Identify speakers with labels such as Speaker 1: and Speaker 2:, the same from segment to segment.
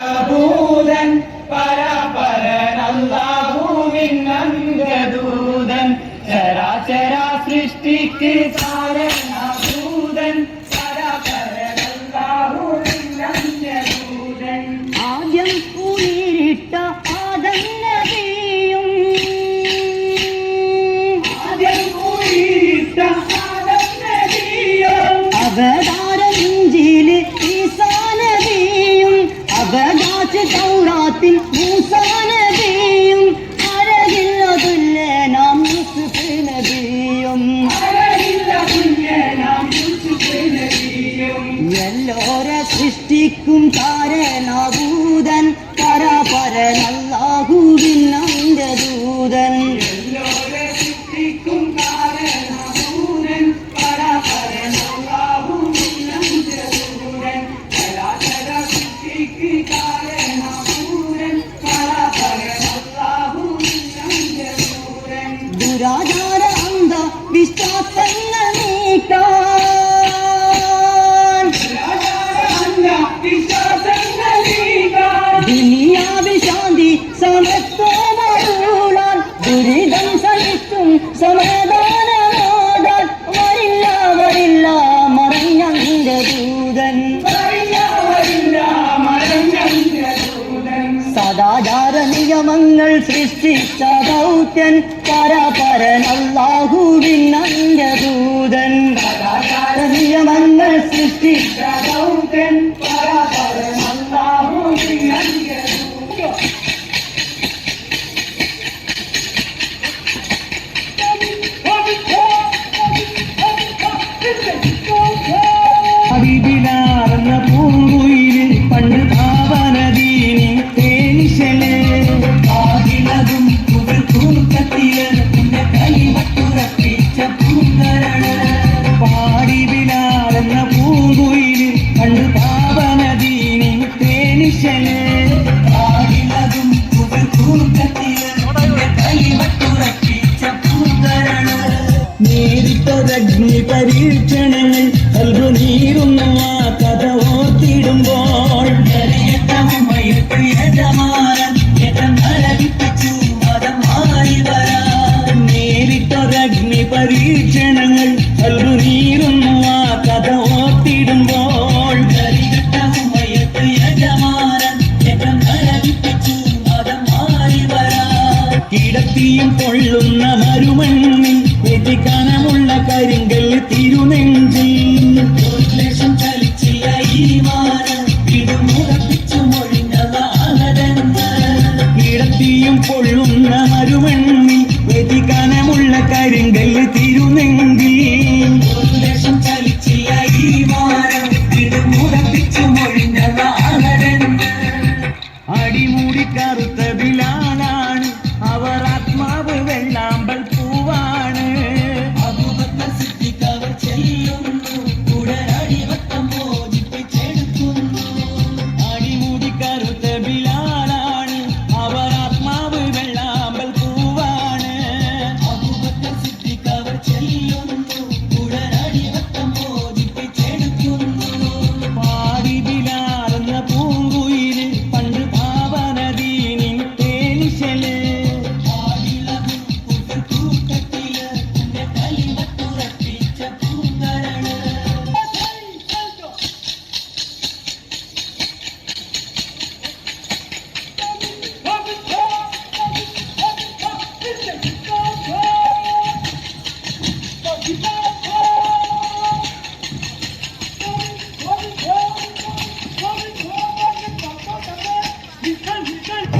Speaker 1: ഭൂതൻ പരപരനല്ലാഹുവിൻ അംഗദൂതൻ ചരാചരാ സൃഷ്ടിക്ക്
Speaker 2: സാരന സൃഷ്ടിക്കും താരനാഭൂതൻ. പരപരനല്ലാഹുവിൻ
Speaker 1: അന്റെ ദൂതൻ
Speaker 2: ദുരാചാര അന്ത വിശ്വാസങ്ങൾ നീക്കാം സദാചാര നിയമങ്ങൾ സൃഷ്ടിച്ച ദൗത്യൻ പരപരനല്ലാഹുവിൻ അന്യദൂതൻ സദാചാര നിയമങ്ങൾ സൃഷ്ടിച്ച ദൗത്യൻ
Speaker 3: അഗ്നി പരീക്ഷണങ്ങൾ നൽകുനീരുന്നു ആ കഥ ഓർത്തിടുമ്പോൾ തീയും കൊള്ളുന്ന മരുമണ്ണിൽ എത്തിക്കാനമുള്ള കരിങ്കല്ല് തിരുനെഞ്ചിൽ ലേശം ഇടത്തിയും കൊള്ളും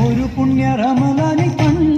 Speaker 3: ഒരു പുണ്യ റമദാനി കണ്ണു